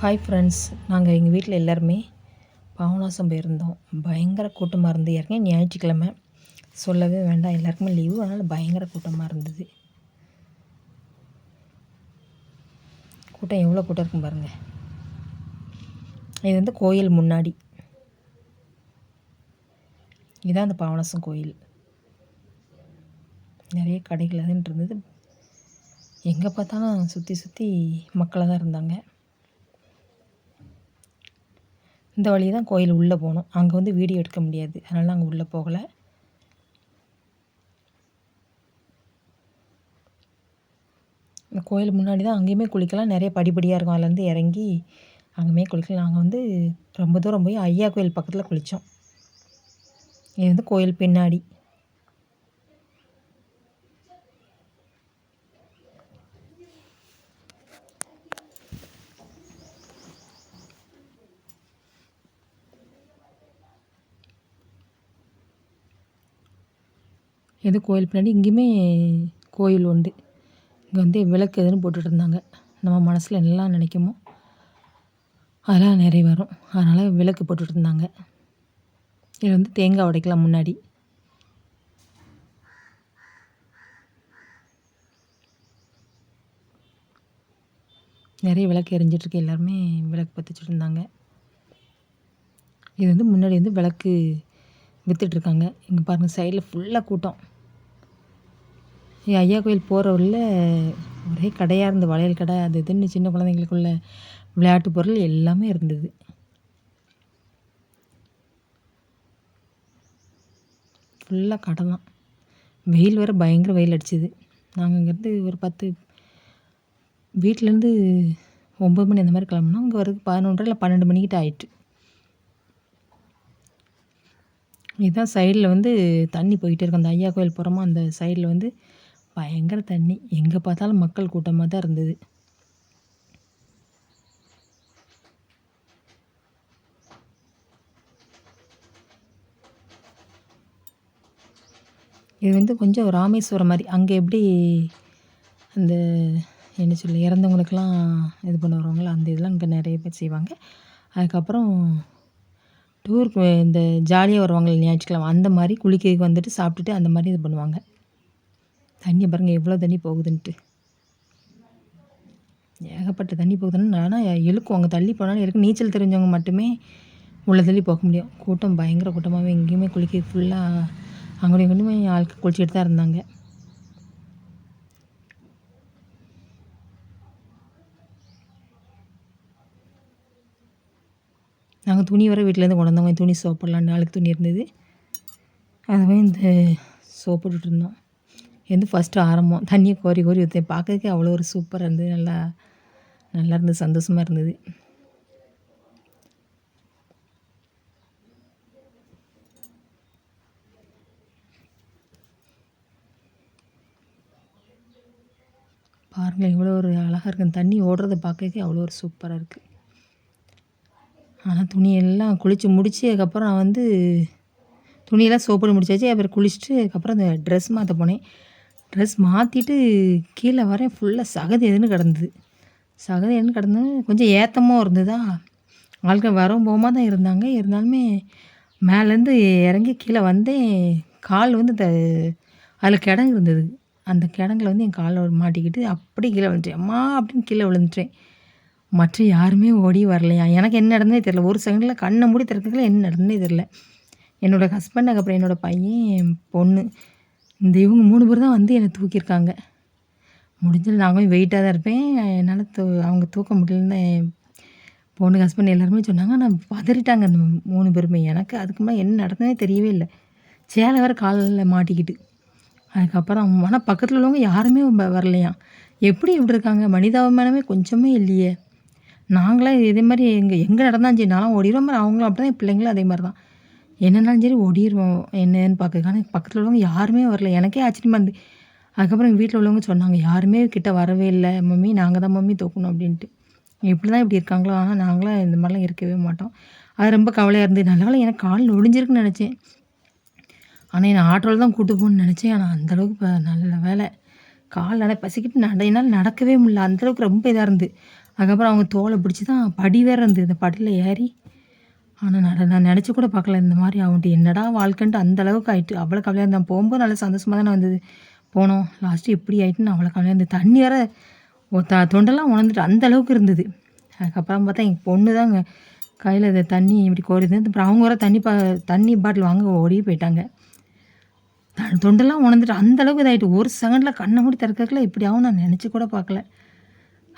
Hi friends நாங்கள் எங்கள் வீட்டில் எல்லாருமே பாவனாசம் போயிருந்தோம். பயங்கர கூட்டமாக இருந்து ஏற்கனவே ஞாயிற்றுக்கிழமை சொல்லவே வேண்டாம். எல்லாருக்குமே லீவு அதனால் பயங்கர கூட்டமாக இருந்தது. கூட்டம் எவ்வளோ கூட்டம் இருக்கும் பாருங்கள் இது வந்து கோயில் முன்னாடி. இதுதான் அந்த பாவனாசம் கோயில். நிறைய கடைகள் அதுன்ட்டு இருந்தது. எங்கே பார்த்தாலும் சுற்றி சுற்றி மக்களாக தான் இருந்தாங்க. இந்த வழி தான் கோயில் உள்ளே போகணும். அங்கே வந்து வீடியோ எடுக்க முடியாது. அதனால் நாங்கள் உள்ளே போகலை. இந்த கோயில் முன்னாடி தான் அங்கேயுமே குளிக்கலாம். நிறைய படிப்படியாக இருக்கும். அதுலேருந்து இறங்கி அங்கேயுமே குளிக்கலாம். நாங்கள் வந்து ரொம்ப தூரம் போய் ஐயா கோயில் பக்கத்தில் குளித்தோம் இது வந்து கோயில் பின்னாடி. இது கோயில் பின்னாடி? இங்கேயுமே கோயில் உண்டு. இங்கே வந்து விளக்கு எதுன்னு போட்டுட்டு இருந்தாங்க. நம்ம மனசில் எல்லாம் நினைக்குமோ அதெல்லாம் நிறைய வரும் அதனால் விளக்கு போட்டுட்டு இருந்தாங்க. இது வந்து தேங்காய் உடைக்கலாம் முன்னாடி. நிறைய விளக்கு எரிஞ்சிட்ருக்கு. எல்லாருமே விளக்கு பற்றிச்சுட்டு இருந்தாங்க. இது வந்து முன்னாடி வந்து விளக்கு விற்றுட்ருக்காங்க இங்கே பாருங்கள் சைடில் ஃபுல்லாக கூட்டம். ஐயா கோயில் போகிற உள்ள ஒரே கடையாக இருந்தது வளையல் கடை அது இதுன்னு சின்ன குழந்தைங்களுக்குள்ள விளையாட்டு பொருள் எல்லாமே இருந்தது. ஃபுல்லாக கடை தான். வெயில் வேறு பயங்கர வெயில் அடிச்சுது. நாங்கள் இங்கேருந்து ஒரு பத்து வீட்டிலேருந்து ஒம்பது மணி அந்த மாதிரி கிளம்புனோம். அங்கே வரதுக்கு பதினொன்றரை இல்லை பன்னெண்டு மணிக்கிட்ட ஆயிட்டு. இதுதான் சைடில் வந்து தண்ணி போயிட்டே இருக்கும் அந்த ஐயா கோயில் புறமா அந்த சைடில் வந்து பயங்கர தண்ணி. எங்கே பார்த்தாலும் மக்கள் கூட்டமாக தான் இருந்தது. இது வந்து கொஞ்சம் ராமேஸ்வரம் மாதிரி. அங்கே எப்படி அந்த என்ன சொல்லி இறந்தவங்களுக்கெல்லாம் இது பண்ண வருவாங்களோ அந்த இதெல்லாம் இங்கே நிறைய பேர் செய்வாங்க. அதுக்கப்புறம் டூருக்கு இந்த ஜாலியாக வருவாங்கள்ல ஞாயிற்றுக்கிழமை அந்த மாதிரி குளிக்கிறதுக்கு வந்துட்டு சாப்பிட்டுட்டு அந்த மாதிரி இது பண்ணுவாங்க. தண்ணியை பாருங்கள் எவ்வளோ தண்ணி போகுதுன்ட்டு. ஏகப்பட்ட தண்ணி போகுதுன்னு ஆனால் இழுக்கும் அங்கே தள்ளி போனாலும் இருக்கு. நீச்சல் தெரிஞ்சவங்க மட்டுமே உள்ள தள்ளி போக முடியும். கூட்டம் பயங்கர கூட்டமாகவே எங்கேயுமே குளிக்க ஃபுல்லாக அங்கேயும் இங்கேயுமே ஆளுக்கு குளிச்சுட்டு தான் இருந்தாங்க. நாங்கள் துணி வர வீட்டிலேருந்து கொண்டு வந்தவங்க துணி சோப்பெல்லாம் போடலான்னு நாளைக்கு துணி இருந்தது. அதுவே இந்த சோப் இருந்தோம். இது ஃபஸ்ட்டு ஆரம்பம். தண்ணியை கோரி கோரி ஊற்றேன் பார்க்கறதுக்கே அவ்வளோ ஒரு சூப்பராக இருந்தது. நல்லா நல்லா இருந்தது சந்தோஷமாக இருந்தது. பாருங்கள் இவ்வளோ ஒரு அழகாக இருக்குது தண்ணி ஓடுறத பார்க்கறதுக்கே அவ்வளோ ஒரு சூப்பராக இருக்குது ஆனால் துணியெல்லாம் குளித்து முடித்து அதுக்கப்புறம் நான் வந்து துணியெல்லாம் சோப்பு முடிச்சாச்சு. அப்புறம் குளிச்சுட்டு அதுக்கப்புறம் அந்த ட்ரெஸ் மாற்ற போனேன். ட்ரெஸ் மாற்றிட்டு கீழே வரேன் ஃபுல்லாக சகதி எதுன்னு கிடந்தது. சகதி எதுன்னு கிடந்தது? கொஞ்சம் ஏத்தமாக இருந்ததா? ஆட்கள் வரவும் போகமாக தான் இருந்தாங்க. இருந்தாலுமே மேலேருந்து இறங்கி கீழே வந்தேன். கால் வந்து த அதில் கிடங்கு இருந்தது. அந்த கிடங்குல வந்து என் காலில் மாட்டிக்கிட்டு அப்படியே கீழே விழுந்துட்டேன். அம்மா அப்படின்னு கீழே விழுந்துட்டேன். மற்ற யாருமே ஓடி வரலையா? எனக்கு என்ன நடந்ததே தெரில ஒரு செகண்டில் கண்ணை மூடி திறக்கிறதுல என்ன நடந்தே தெரில என்னோடய ஹஸ்பண்ட் அதுக்கப்புறம் என்னோடய பையன் பொண்ணு இந்த இவங்க மூணு பேர் தான் வந்து என்னை தூக்கியிருக்காங்க. முடிஞ்சது நாங்களும் வெயிட்டாக தான் இருப்பேன். என்னால் தூ அவங்க தூக்க முடியலன்னு பொண்ணு ஹஸ்பண்ட் எல்லாருமே சொன்னாங்க. ஆனால் பதறிட்டாங்க அந்த மூணு பேருமே. எனக்கு அதுக்கு முன்னாடி என்ன நடந்ததே தெரியவே இல்லை. சேலை வேறு காலில் மாட்டிக்கிட்டு. அதுக்கப்புறம் ஆனால் பக்கத்தில் உள்ளவங்க யாருமே வரலையாம் எப்படி இப்படி இருக்காங்க? மனிதாபிமானமே கொஞ்சமே இல்லையே. நாங்களாம் இதே மாதிரி எங்கே எங்கே நடந்தாலும் சரி நானும் ஓடிடுவோம் மாதிரி அவங்களும் அப்படி தான் என் பிள்ளைங்களும் அதே மாதிரி தான் என்னன்னாலும் சரி ஓடிடுவோம் என்னன்னு பார்க்க ஆனால் பக்கத்தில் உள்ளவங்க யாருமே வரல. எனக்கே ஆச்சரியமாக இருந்து அதுக்கப்புறம் எங்கள் வீட்டில் உள்ளவங்க சொன்னாங்க யாருமே கிட்ட வரவே இல்லை. மம்மி நாங்கள் தான் மம்மி தோக்கணும் அப்படின்ட்டு. எப்படி தான் இப்படி இருக்காங்களோ? ஆனால் நாங்களாம் இந்த மாதிரிலாம் இருக்கவே மாட்டோம். அது ரொம்ப கவலையாக இருந்தது. நல்ல எனக்கு கால் ஒடிஞ்சிருக்குன்னு நினச்சேன். ஆனால் என்னை ஆட்டோவில் தான் கூட்டு போகணும்னு நினச்சேன். ஆனால் அந்தளவுக்கு இப்போ நல்ல வேலை கால் நட பசிக்கிட்டு நட என்னால் நடக்கவே முடியல. அந்தளவுக்கு ரொம்ப இதாக இருந்து அதுக்கப்புறம் அவங்க தோலை பிடிச்சி தான் படி வேறு இருந்தது. இந்த படியில் ஏறி. ஆனால் நான் நான் நினச்சி கூட பார்க்கல. இந்த மாதிரி அவன்ட்டு என்னடா வாழ்க்கைன்ட்டு அந்த அளவுக்கு ஆயிட்டு. அவ்வளோ கவலையாக இருந்தான் போகும்போது நல்லா சந்தோஷமாக தானே வந்தது. போனோம். லாஸ்ட்டு இப்படி ஆயிட்டுன்னு அவ்வளோ கவலையாக இருந்தது தண்ணி வேற த தொண்டெல்லாம் உணர்ந்துட்டு அந்த அளவுக்கு இருந்தது. அதுக்கப்புறம் பார்த்தா எங்கள் பொண்ணு தாங்க. கையில் இந்த தண்ணி இப்படி கோருது. அப்புறம் அவங்க வர தண்ணி பா தண்ணி பாட்டில் வாங்க ஓடி போயிட்டாங்க. தொண்டெல்லாம் உணர்ந்துட்டு அந்தளவுக்கு இதாகிட்டு ஒரு செகண்டில் கண்ணை மூடி திறக்கல இப்படி ஆகும் நான் நினச்சி கூட பார்க்கல.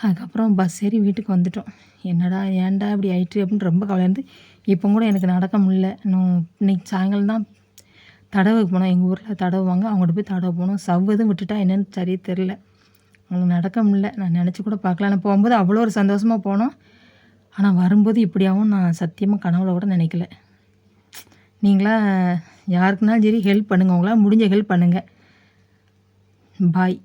அதுக்கப்புறம் பஸ் ஏறி வீட்டுக்கு வந்துட்டோம். என்னடா ஏன்டா இப்படி ஆயிட்டு அப்படின்னு ரொம்ப கவலையாக இருந்து இப்போ கூட எனக்கு நடக்க முடில இன்னும் இன்னைக்கு சாயங்காலம் தான் தடவுக்கு போனோம். எங்கள் ஊரில் தடவுவாங்க. அவங்கள்ட்ட போய் தடவை போனோம். சவ்வதும் விட்டுட்டா என்னன்னு சரியே தெரில அவங்களுக்கு நடக்க முடியல. நான் நினச்சி கூட பார்க்கல. நான் போகும்போது அவ்வளோ ஒரு சந்தோஷமாக போனோம். ஆனால் வரும்போது இப்படியாகவும் நான் சத்தியமாக கனவுல கூட நினைக்கல. நீங்களா யாருக்குனாலும் சரி ஹெல்ப் பண்ணுங்கள் உங்களால் முடிஞ்ச ஹெல்ப் பண்ணுங்கள் பாய்